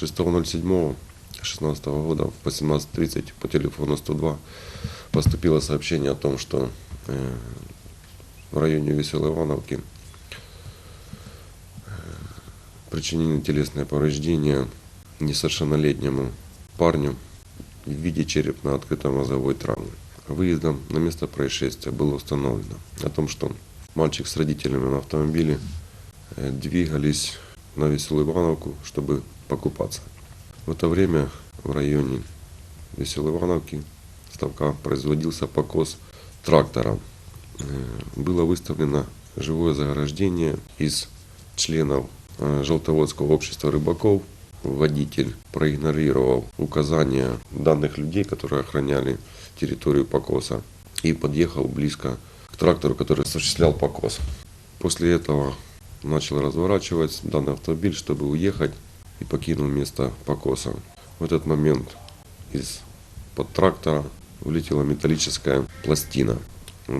6.07.16 года в 18.30 по телефону 102 поступило сообщение о том, что э, в районе Веселой Ивановки э, причинены телесные повреждения несовершеннолетнему парню в виде черепно-открытой мозговой травмы. Выездом на место происшествия было установлено о том, что мальчик с родителями на автомобиле э, двигались на Веселую Ивановку, чтобы покупаться. В это время в районе Веселой Ивановки ставка производился покос трактора. Э, Было выставлено живое заграждение из членов э, Желтоводского общества рыбаков. Водитель проигнорировал указания данных людей, которые охраняли территорию покоса, и подъехал близко к трактору, который осуществлял покос. После этого начал разворачивать данный автомобиль, чтобы уехать и покинул место покоса. В этот момент из под трактора вылетела металлическая пластина.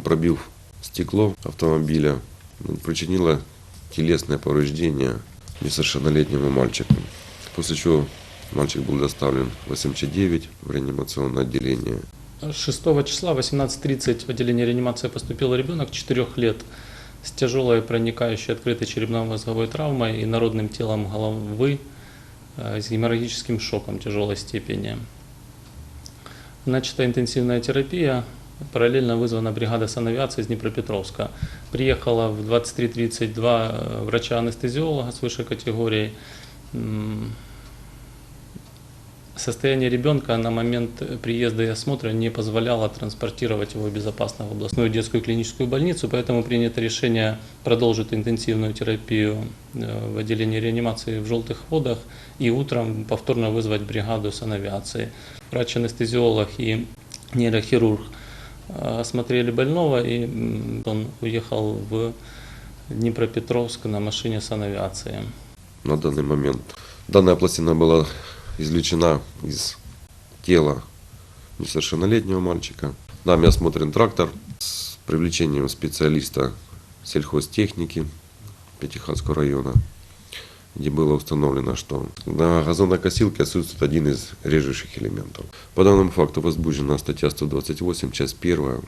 Пробив стекло автомобиля, причинила телесное повреждение несовершеннолетнему мальчику. После чего мальчик был доставлен в СМЧ-9 в реанимационное отделение. 6 числа в 18.30 в отделение реанимации поступил ребенок 4 лет с тяжелой проникающей открытой черепно-мозговой травмой и народным телом головы с геморрагическим шоком тяжелой степени. Начата интенсивная терапия. Параллельно вызвана бригада санавиации из Днепропетровска. Приехала в 23.32 э, врача-анестезиолога с высшей категорией. Состояние ребенка на момент приезда и осмотра не позволяло транспортировать его безопасно в областную детскую клиническую больницу, поэтому принято решение продолжить интенсивную терапию э, в отделении реанимации в желтых водах и утром повторно вызвать бригаду санавиации. Врач-анестезиолог и нейрохирург э, осмотрели больного, и он уехал в Днепропетровск на машине санавиации. на данный момент. Данная пластина была извлечена из тела несовершеннолетнего мальчика. Нами осмотрен трактор с привлечением специалиста сельхозтехники Пятихатского района, где было установлено, что на газонокосилке отсутствует один из режущих элементов. По данному факту возбуждена статья 128, часть 1,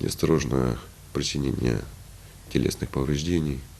неосторожное причинение телесных повреждений –